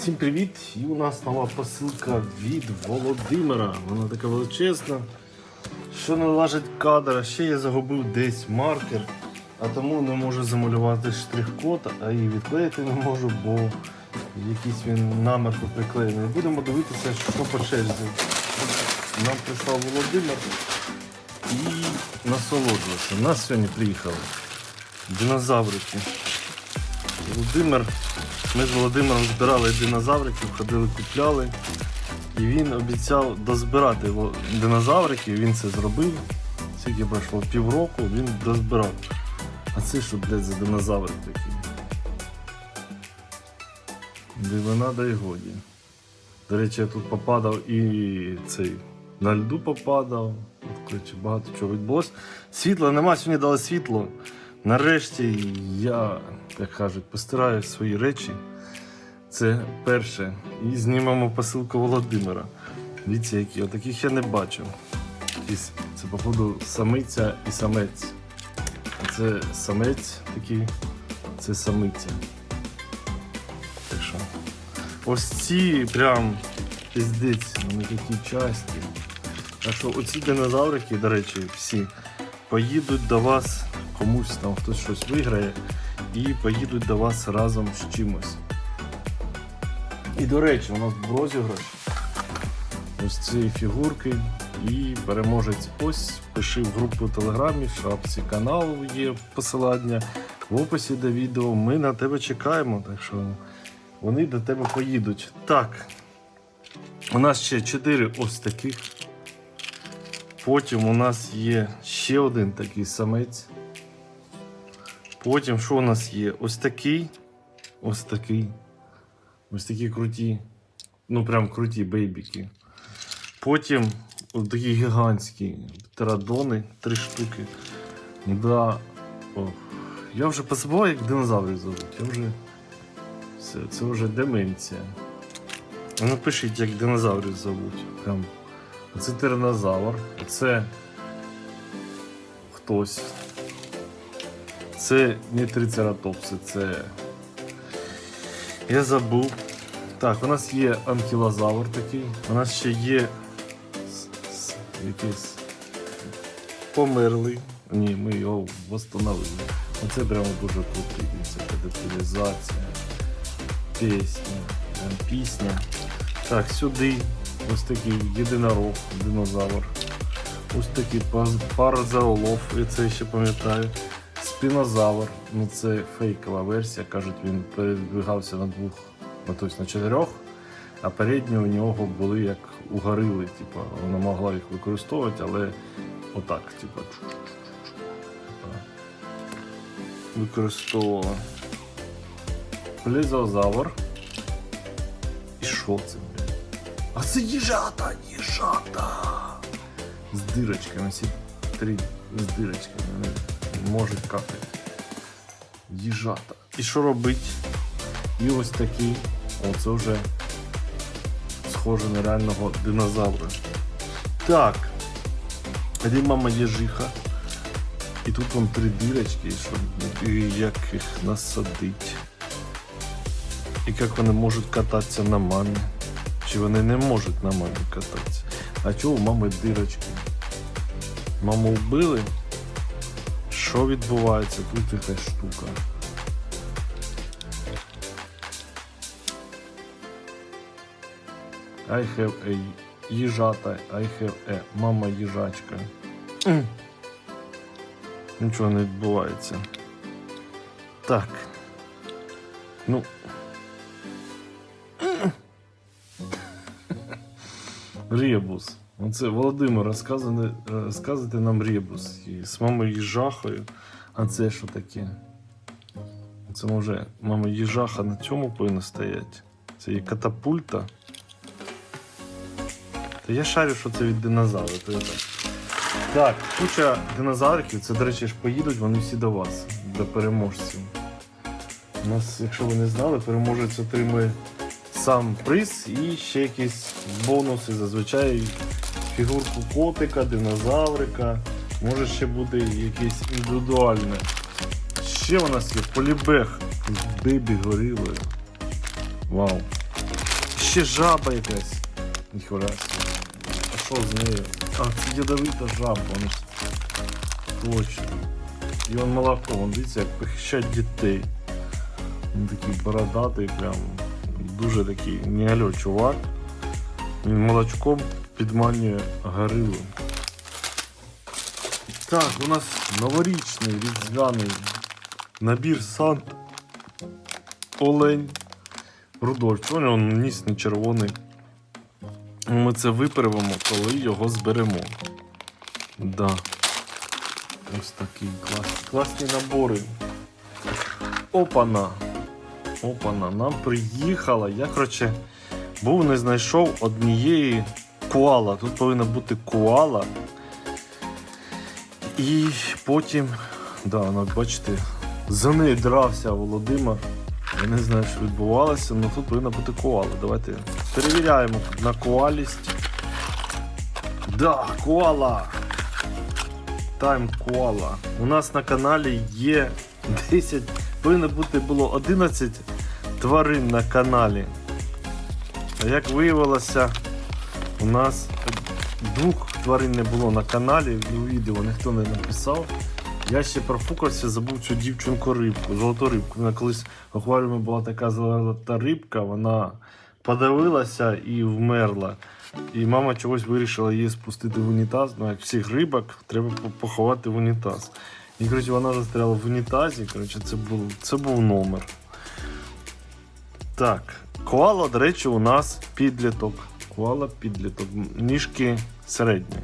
Всім привіт! І у нас нова посилка від Володимира. Вона така величезна, що не влажить кадр. Ще я загубив десь маркер, а тому не можу замалювати штрих-код, а і відклеїти не можу, бо якийсь він намерку приклеєний. Будемо дивитися, що по черзі. Нам прислав Володимир і насолоджувався. Нас сьогодні приїхали динозаврики. Володимир ми з Володимиром збирали динозавриків, ходили, купляли. І він обіцяв дозбирати динозавриків, він це зробив. Скільки пройшло півроку, він дозбирав. А це що, блядь, за динозаврик такий? Дивина да й годі. До речі, я тут попадав і цей на льду попадав. От, коротше, багато чого відбулося. Світла нема, сьогодні дали світло. Нарешті я, як кажуть, постираю свої речі. Це перше. І знімемо посилку Володимира. Дивіться, які. Отаких я не бачив. Це, походу, самиця і самець. Це самець такий, це самиця. Так що. Ось ці прям піздець, вони такі часті. Так що оці динозаврики, до речі, всі поїдуть до вас, комусь там хтось щось виграє, і поїдуть до вас разом з чимось. І до речі, у нас був розіграш ось цієї фігурки. І переможець ось пиши в групу Телеграмі, в шапці каналу є посилання. В описі до відео ми на тебе чекаємо, так що вони до тебе поїдуть. Так, у нас ще 4 ось таких. Потім у нас є ще один такий самець. Потім що у нас є? Ось такий. Ось такий. Ось такі круті. Ну прям круті бейбіки. Потім ось такі гігантські терадони, три штуки. Да. О, я вже позабував, як динозаврів зовуть. Я вже. Все, це вже деменція. Ну, Напишіть, як динозаврів зовуть. Прям. Оце тиранозавр, це хтось. Це не трицератопси, це. Я забув. Так, у нас є анкілозавр такий. У нас ще є якийсь померлий. Ні, ми його встановили. Оце прямо дуже крутий. Це деталізація, пісня, пісня. Так, сюди ось такий єдинорог, динозавр. Ось такий паз- паразеолов, і це ще пам'ятаю. Спінозавр, ну це фейкова версія. Кажуть, він передвигався на двох, ну, тобто на чотирьох, а передні у нього були як у горили, типу, вона могла їх використовувати, але отак, типу, використовувала. Плезозавр. І що це, блядь? А це їжата, їжата. З дирочками, всі три з дирочками. Можуть капати. Їжата. І що робить? І ось такий. О, це вже схоже на реального динозавра. Так. Мама їжиха? І тут вам три дирочки, щоб як їх насадить. І як вони можуть кататися на мамі. Чи вони не можуть на мамі кататися? А чого у мами дирочки? Маму вбили? Що відбувається? Тут якась штука. I have a їжата, I have a мама їжачка. М. Нічого не відбувається. Так. Ну. Ребус. Оце Володимир розказує, розказуйте нам ребус. І з мамою їжахою. А це що таке? Це може мама їжаха на цьому повинна стояти. Це є катапульта. Та я шарю, що це від динозавра, то так. Так, куча динозавриків, це, до речі, ж поїдуть вони всі до вас, до переможців. У нас, якщо ви не знали, переможець отримує сам приз і ще якісь бонуси. Зазвичай фігурку котика, динозаврика. Може ще буде якесь індивідуальне. Ще у нас є полібег з бейбі горілою. Вау. ще жаба якась. Ніхуя. А що з нею? А, це ядовита жаба. Ну, точно. І он молоко, вон дивіться, як похищать дітей. Він такий бородатий, прям дуже такий не алло, чувак. Він молочком підманює горилу. Так, у нас новорічний різдвяний набір Сант Олень. Рудольф. Чого він ніс не червоний? Ми це виправимо, коли його зберемо. Да. Ось такі клас, класні набори. Опана. Опана. Нам приїхала. Я, коротше, був не знайшов однієї коала. Тут повинна бути коала. І потім, да, ну, бачите, за нею дрався Володимир. Я не знаю, що відбувалося, але тут повинна бути коала. Давайте перевіряємо на коалість. Да, коала! Тайм коала. У нас на каналі є 10, повинно бути було 11 тварин на каналі. А як виявилося, у нас двох тварин не було на каналі, у відео ніхто не написав. Я ще профукався, забув цю дівчинку рибку, золоту рибку. Вона колись в акваріумі була така золота рибка, вона подавилася і вмерла. І мама чогось вирішила її спустити в унітаз. Ну, як всіх рибок, треба поховати в унітаз. І коротше, вона застряла в унітазі. Коротше, це був, це був номер. Так, коала, до речі, у нас підліток. Коала підліток. Ніжки середні.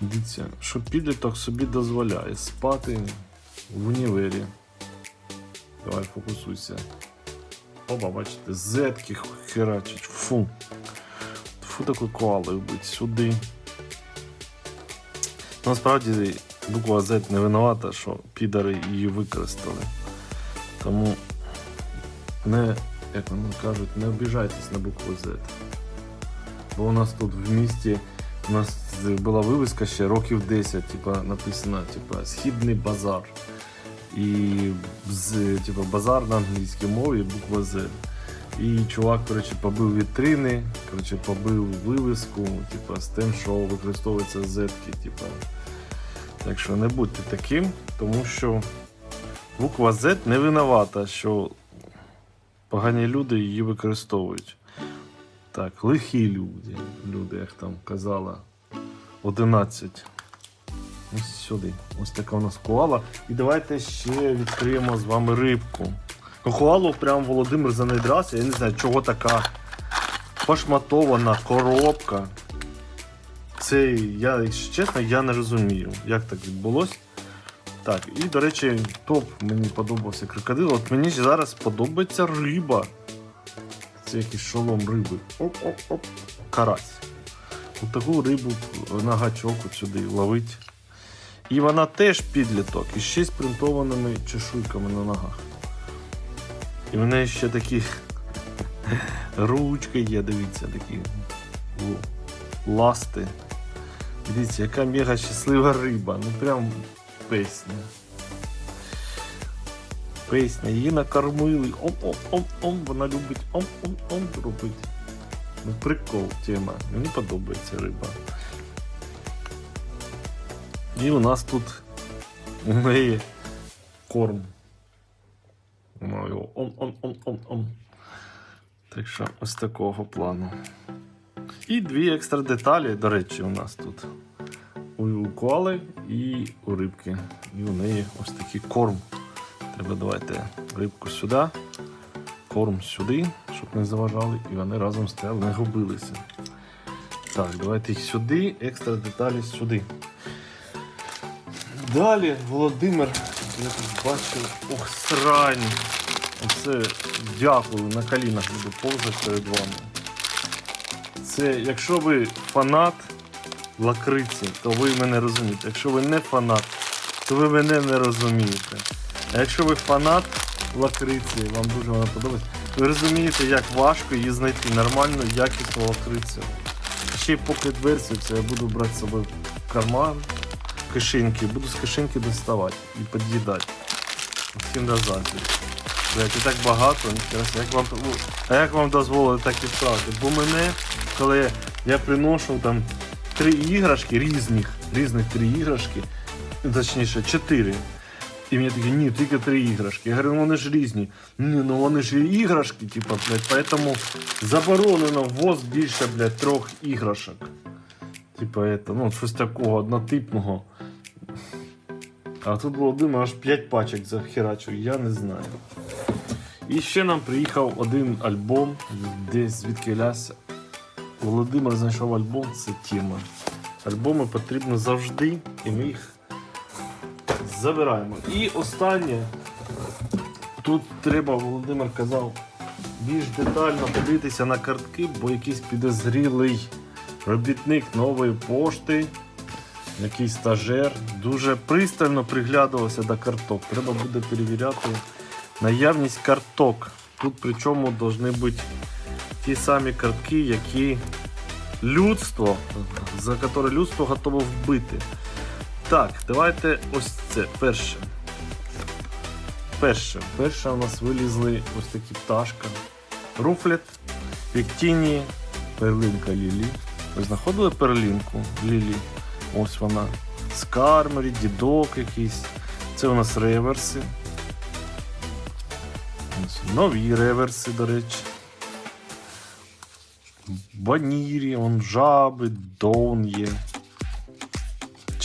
Дивіться, що підліток собі дозволяє спати в універі. Давай фокусуйся. Оба, бачите, зетки херачить. Фу. Фу таку коалою бить сюди. Насправді буква Z не винувата, що підари її використали. Тому не, як вони кажуть, не обіжайтесь на букву Z. Бо у нас тут в місті у нас була вивіска ще років 10, типа, написано, типа, Східний базар. І з, типа, базар на англійській мові буква Z. І чувак, коротше, побив вітрини, коротше, побив вивіску, типа, з тим, що використовуються зетки, типа. Так що не будьте таким, тому що буква Z не винувата, що погані люди її використовують. Так, лихі люди, люди, як там казала. 11. Ось сюди. Ось така у нас коала. І давайте ще відкриємо з вами рибку. Коалу прям Володимир занедрався. Я не знаю, чого така пошматована коробка. Це я, якщо чесно, я не розумію, як так відбулося. Так, і, до речі, топ мені подобався крокодил. От мені зараз подобається риба. Це шолом риби. Оп-оп-оп. Карась. Таку рибу на гачок от сюди ловить. І вона теж підліток, і ще з принтованими чешуйками на ногах. І в неї ще такі ручки є, дивіться, такі ласти. Дивіться, яка мега щаслива риба. Ну прям песня. Песня, її накормили. Ом-ом-ом-ом, вона любить ом-ом-ом робити. Ну, прикол тема. Мені подобається риба. І у нас тут у неї корм. Його ом-ом-ом-ом-ом. Так що ось такого плану. І дві екстра деталі, до речі, у нас тут. У коали і у рибки. І у неї ось такий корм. Треба давайте рибку сюди, корм сюди, щоб не заважали, і вони разом стояли, не губилися. Так, давайте їх сюди, екстра деталі сюди. Далі Володимир, я тут бачив, ох, срань. Оце дякую, на колінах буду повзати перед вами. Це якщо ви фанат лакриці, то ви мене розумієте. Якщо ви не фанат, то ви мене не розумієте. А якщо ви фанат лакриці, вам дуже вона подобається, ви розумієте, як важко її знайти нормальну, якісну лакрицю. Ще й поклет-версію, це я буду брати з собою в карман, кишеньки, буду з кишеньки доставати і під'їдати. Всім до. Блять, і так багато, як вам, а як вам дозволили так відправити? Бо мене, коли я приношу там три іграшки різних, різних три іграшки, точніше, чотири. І мені такі, ні, тільки три іграшки. Я говорю, ну вони ж різні. Ні, ну вони ж і іграшки, типа, блядь, поэтому заборонено ввоз більше, блядь, трьох іграшок. Типа, это, ну, щось такого однотипного. А тут Володимир аж 5 пачок захерачив, я не знаю. І ще нам приїхав один альбом, десь звідки ляся. Володимир знайшов альбом, це тема. Альбоми потрібно завжди, і ми їх забираємо. І останнє. Тут треба, Володимир казав, більш детально подивитися на картки, бо якийсь підозрілий робітник нової пошти, якийсь стажер, дуже пристально приглядувався до карток. Треба буде перевіряти наявність карток. Тут причому повинні бути ті самі картки, які людство, за які людство готове вбити. Так, давайте ось це перше. Перше. Перше у нас вилізли ось такі пташка. Руфлет, Піктіні, перлинка Лілі. Ви знаходили перлинку Лілі? Ось вона. Скармері, дідок якийсь. Це у нас реверси. Ось нові реверси, до речі. Банірі, он жаби, доун є.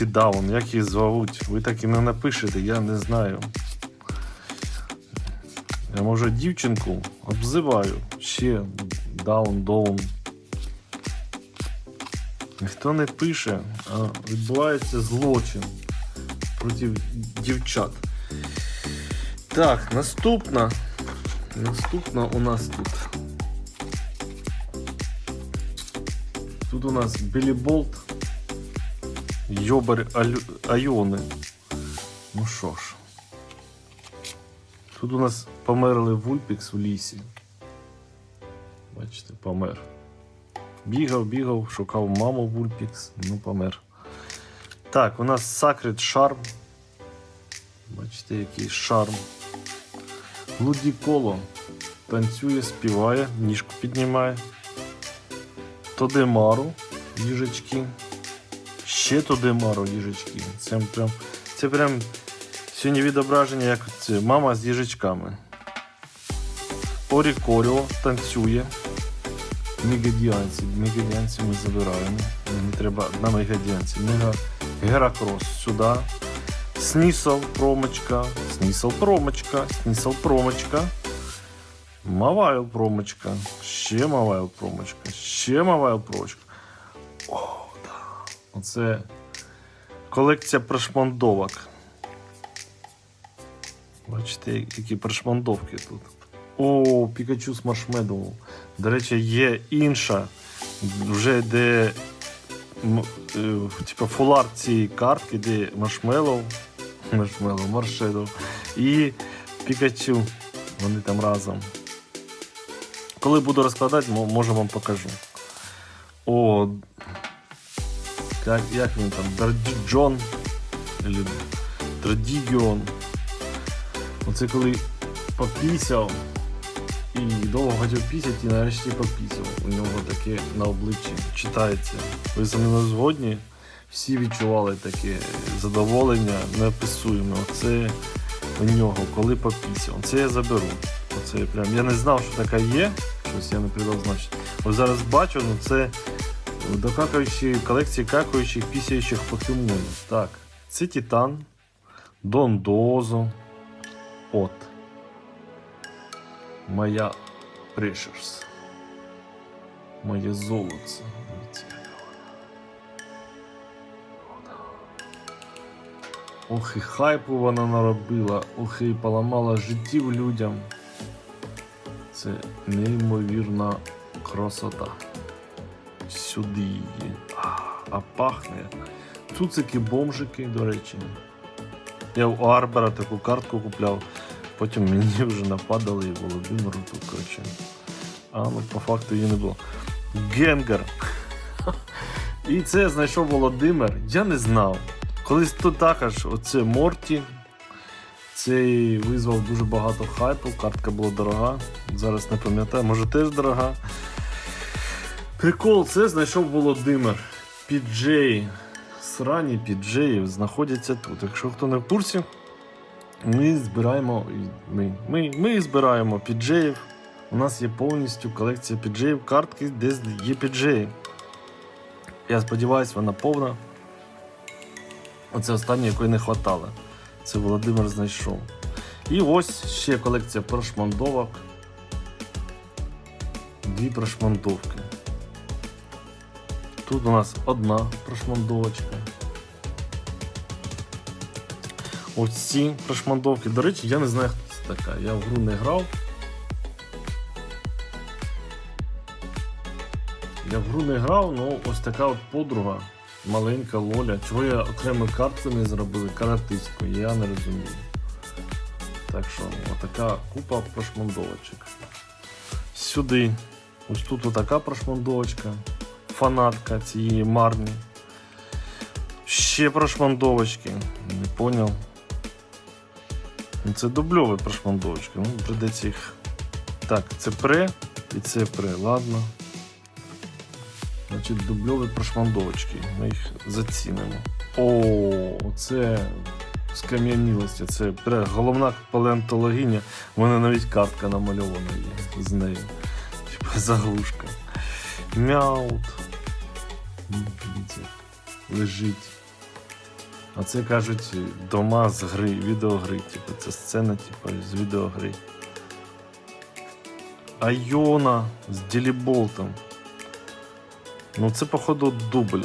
Чи даун, як її звуть? Ви так і не напишете, я не знаю. Я може дівчинку обзиваю. Ще даун, доун. Ніхто не пише, а відбувається злочин проти дівчат. Так, наступна. Наступна у нас тут. Тут у нас Білі Болт. Йобар Айони. Ну що ж. Тут у нас померли Вульпікс в лісі. Бачите, помер. Бігав, бігав, шукав маму Вульпікс, ну помер. Так, у нас Sacred Charm. Бачите, який шарм. Луді Коло танцює, співає, ніжку піднімає. Тодемару, їжачки. Ще Тодемару, їжачки. Це прям, це прям сьогодні відображення, як це, мама з їжачками. Орікоріо танцює. Мегадіанці. Мегадіанці ми забираємо. Мені треба на мегадіанці. Мега Геракрос сюди. Снісов промочка. Снісов промочка. Снісов промочка. Мавайл промочка. Ще Мавайл промочка. Ще Мавайл промочка. Оце колекція прошмандовок. Бачите, які прошмандовки тут. О, Пікачу з маршмедоу. До речі, є інша, вже де типу, фулар цієї картки, де маршмеллоу, маршмеллоу, маршедоу і Пікачу. Вони там разом. Коли буду розкладати, мо- може вам покажу. О, як, як він там? Дардіджон. Или Драдігіон. Оце коли попісяв і довго хотів пісяти, і нарешті попісяв. У нього таке на обличчі читається. Ви зі мною згодні? Всі відчували таке задоволення неописуємо. Оце у нього, коли попісяв. Це я заберу. Оце прям. Я не знав, що така є. Щось я не придав значення. Ось зараз бачу, ну це до какаючої колекції какаючих пісяючих покемонів. Так, це Титан, Дондозо, От. Моя Precious. Моє вона. Ох і хайпу вона наробила, ох і поламала життів людям. Це неймовірна красота. Сюди її. А, пахне. Цуцики бомжики, до речі. Я у Арбера таку картку купляв. Потім мені вже нападали і Володимиру тут, коротше. А ну по факту її не було. Генгер. І це знайшов Володимир. Я не знав. Колись тут також оце Морті. Цей визвав дуже багато хайпу, картка була дорога. Зараз не пам'ятаю, може теж дорога. Прикол, це знайшов Володимир. Піджеї. Срані піджеї знаходяться тут. Якщо хто не в курсі, ми збираємо. Ми, ми, ми збираємо піджеїв. У нас є повністю колекція піджеїв, картки, де є піджеї. Я сподіваюся, вона повна. Оце останнє, якої не вистачало. Це Володимир знайшов. І ось ще колекція прошмандовок. Дві прошмандовки. Тут у нас одна прошмандовочка. Ось ці прошмандовки. До речі, я не знаю, хто це така. Я в гру не грав. Я в гру не грав, ну ось така от подруга, маленька Лоля. Чого я окремо карту не зробили, каратистку, я не розумію. Так що, отака купа прошмандовочок. Сюди. Ось тут отака прошмандовочка. Фанатка цієї марні. Ще прошмандовочки. Не поняв. Ну, Це дубльові прошмандовочки. Ну, придеться їх. Так, це пре і це пре. Ладно. Значить, дубльові прошмандовочки. Ми їх зацінимо. О, це скам'янілості. Це пре- головна палеонтологиня. У мене навіть картка намальована є з нею. Типа заглушка. Мяут. Дивіться, лежить. А це кажуть дома з гри, відеогри. Типу, це сцена, типу, з відеогри. Айона з Діліболтом. Ну, це, походу, дубль.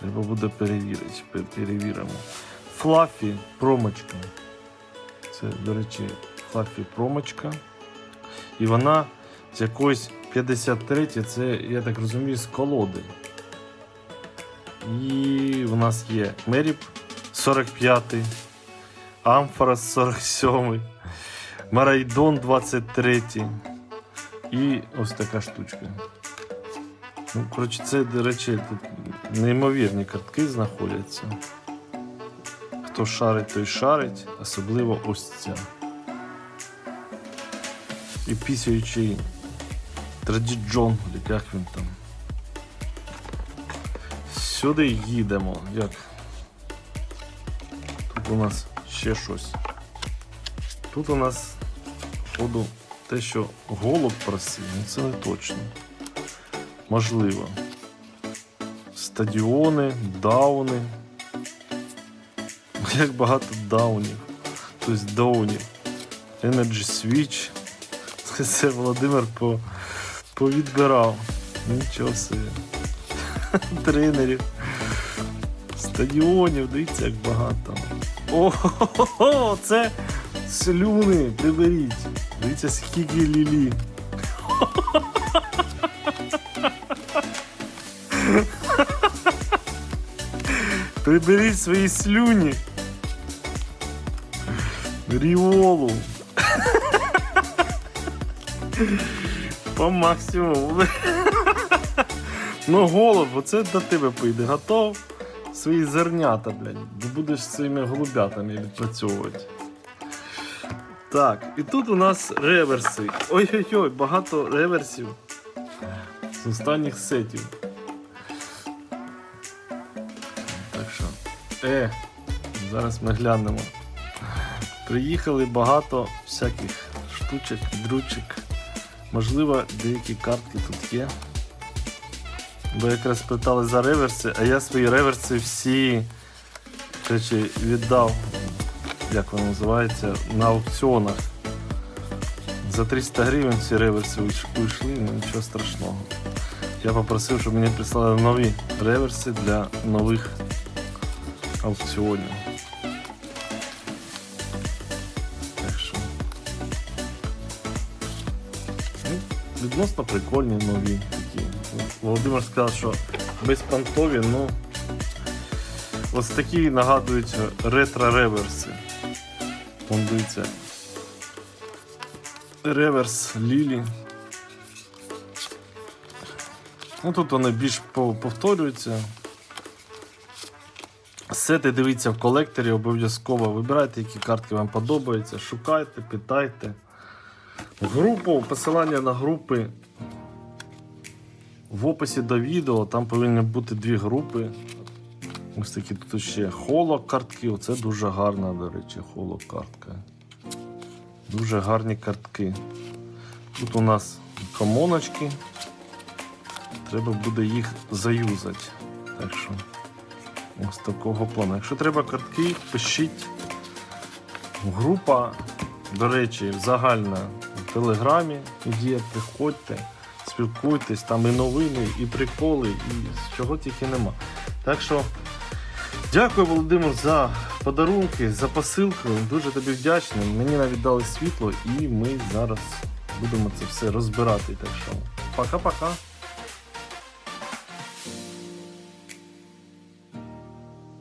Треба буде перевірити. Перевіримо. Флафі промочка. Це, до речі, Флафі промочка. І вона з якоїсь 53, це, я так розумію, з колоди. І у нас є Меріп 45, Амфорас 47, Марайдон 23. І ось така штучка. Ну, коротше, це, до речі, тут неймовірні картки знаходяться. Хто шарить, той шарить, особливо ось ця. І пісяючий Традіджон, як він там. Сюди їдемо. Як? Тут у нас ще щось. Тут у нас, походу, те, що голуб просив, ну це не точно. Можливо. Стадіони, дауни. Як багато даунів. Тобто даунів. Energy Switch. Це Володимир по, повідбирав. Нічого собі. Тренерів. Стадіонів, дивіться, як багато. О, це слюни, приберіть. Дивіться, скільки лілі. Приберіть свої слюні. Ріолу. По максимуму. Ну, голуб, оце до тебе поїде. Готов свої зернята, блядь. Будеш своїми голубятами відпрацьовувати. Так, і тут у нас реверси. Ой-ой-ой, багато реверсів з останніх сетів. Так що. Е, зараз ми глянемо. Приїхали багато всяких штучок, дручок. Можливо, деякі картки тут є. Бо якраз питали за реверси, а я свої реверси всі коротше, віддав, як воно називається, на аукціонах. За 300 гривень ці реверси уйшли, ну нічого страшного. Я попросив, щоб мені прислали нові реверси для нових аукціонів. Відносно прикольні нові такі. Володимир сказав, що безпонтові, ну. Ось такі нагадують ретро-реверси. Дивіться. Реверс Лілі. Ну тут вони більш по- повторюються. Сети дивіться в колекторі, обов'язково вибирайте, які картки вам подобаються, шукайте, питайте. Групу, посилання на групи в описі до відео, там повинні бути дві групи. Ось такі тут ще холо картки. Оце дуже гарна, до речі, холо картка. Дуже гарні картки. Тут у нас комоночки. Треба буде їх заюзати. Так що ось такого плану. Якщо треба картки, пишіть. Група, до речі, загальна Телеграмі є, приходьте, спілкуйтесь, там і новини, і приколи, і чого тільки нема. Так що дякую, Володимир, за подарунки, за посилку. Дуже тобі вдячний. Мені навіть дали світло, і ми зараз будемо це все розбирати. Так що пока-пока.